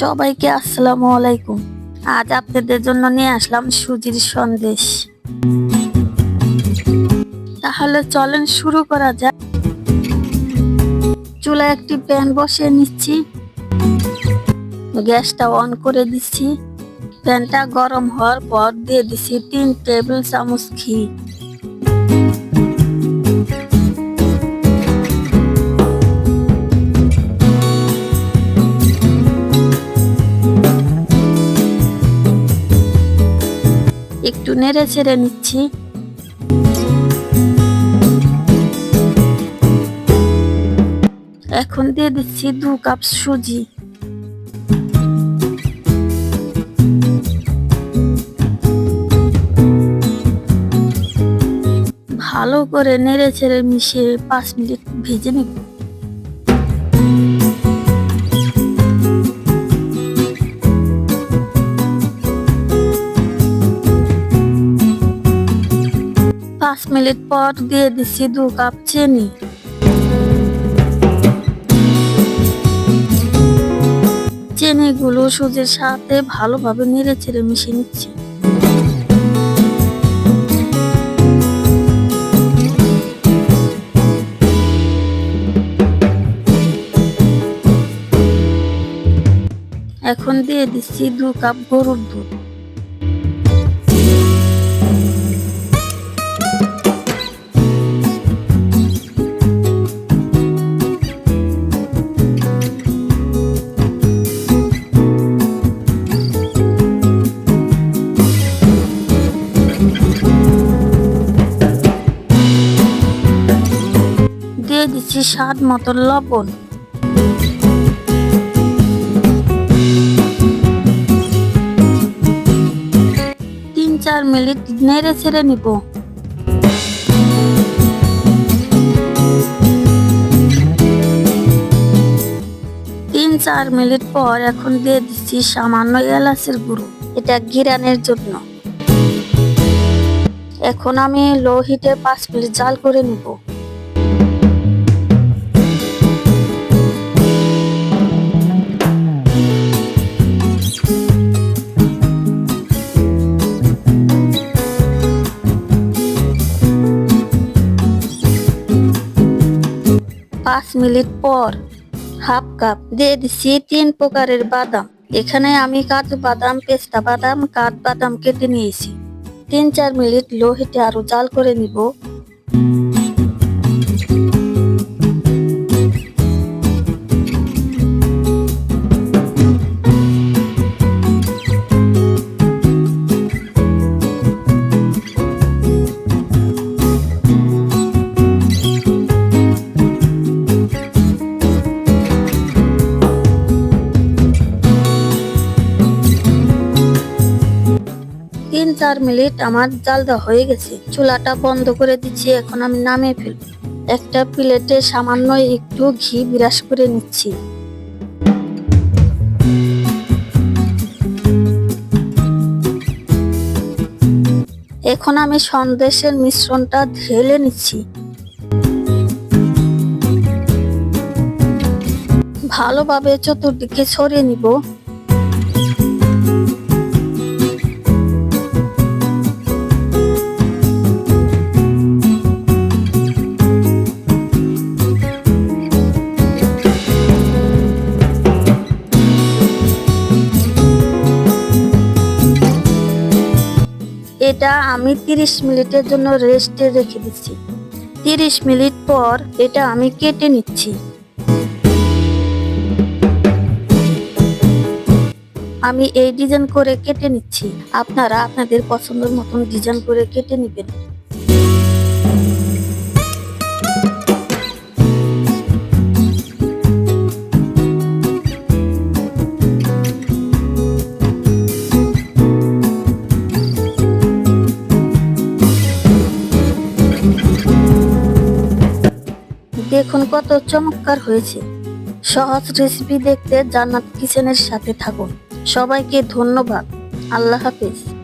সবাইকে আসসালামু আলাইকুম। আজ আপনাদের জন্য নিয়ে আসলাম সুজির সন্দেশ। তাহলে চলেন শুরু করা যাক। চুলায় একটি প্যান বসিয়ে নিচ্ছি। গ্যাসটা অন করে দিচ্ছি। প্যানটা গরম হওয়ার পর দিয়ে দিচ্ছি তিন টেবিল চামচ ঘি। একটু নেড়ে ছেড়ে নিচ্ছি। এখন দিয়ে দিচ্ছি দু কাপ সুজি। ভালো করে নেড়ে ছেড়ে মিশিয়ে পাঁচ মিনিট ভেজে নেব। মিনিট পর দিয়ে দিচ্ছি দু কাপ চিনি। চিনিগুলো সুজির সাথে ভালোভাবে নেড়ে চেড়ে মিশিয়ে নিচ্ছি। এখন দিয়ে দিচ্ছি দু কাপ গরুর দুধ। দিচ্ছি স্বাদ মতো লবণ। তিন চার মিনিট নেড়ে ছেড়ে নিব। তিন চার মিনিট পর এখন দিয়ে দিচ্ছি সামান্য এলাচের গুঁড়ো। এটা গিরানের জন্য। এখন আমি লো হিটে পাঁচ মিনিট জাল করে নিব। পাঁচ মিনিট পর হাফ কাপ দিয়ে দিচ্ছি তিন প্রকারের বাদাম। এখানে আমি কাজু বাদাম, পেস্তা বাদাম, কাঠ বাদাম কেটে নিয়েছি। তিন চার মিনিট লো হিটে আরও জাল করে নিব। চার মিনিট আমার জাল দেওয়া হয়ে গেছে। চুলাটা বন্ধ করে দিচ্ছি, এখন আমি নামিয়ে ফেলব। একটা প্লেটে সামান্য একটু ঘি বিরাস করে নিচ্ছি। এখন আমি সন্দেশের মিশ্রণটা ঢেলে নিচ্ছি। ভালোভাবে চতুর্দিকে ছড়িয়ে নিব। এটা আমি 30 মিনিটের জন্য রেস্টে রেখে দিচ্ছি। 30 মিনিট পর এটা আমি কেটে নিচ্ছি। আমি এই ডিজাইন করে কেটে নিচ্ছি। আপনারা আপনাদের পছন্দের মতন ডিজাইন করে কেটে নেবেন। দেখুন কত চমৎকার হয়েছে। সহজ রেসিপি দেখতে জান্নাত কিচেনের সাথে থাকুন। সবাইকে ধন্যবাদ। আল্লাহ হাফেজ।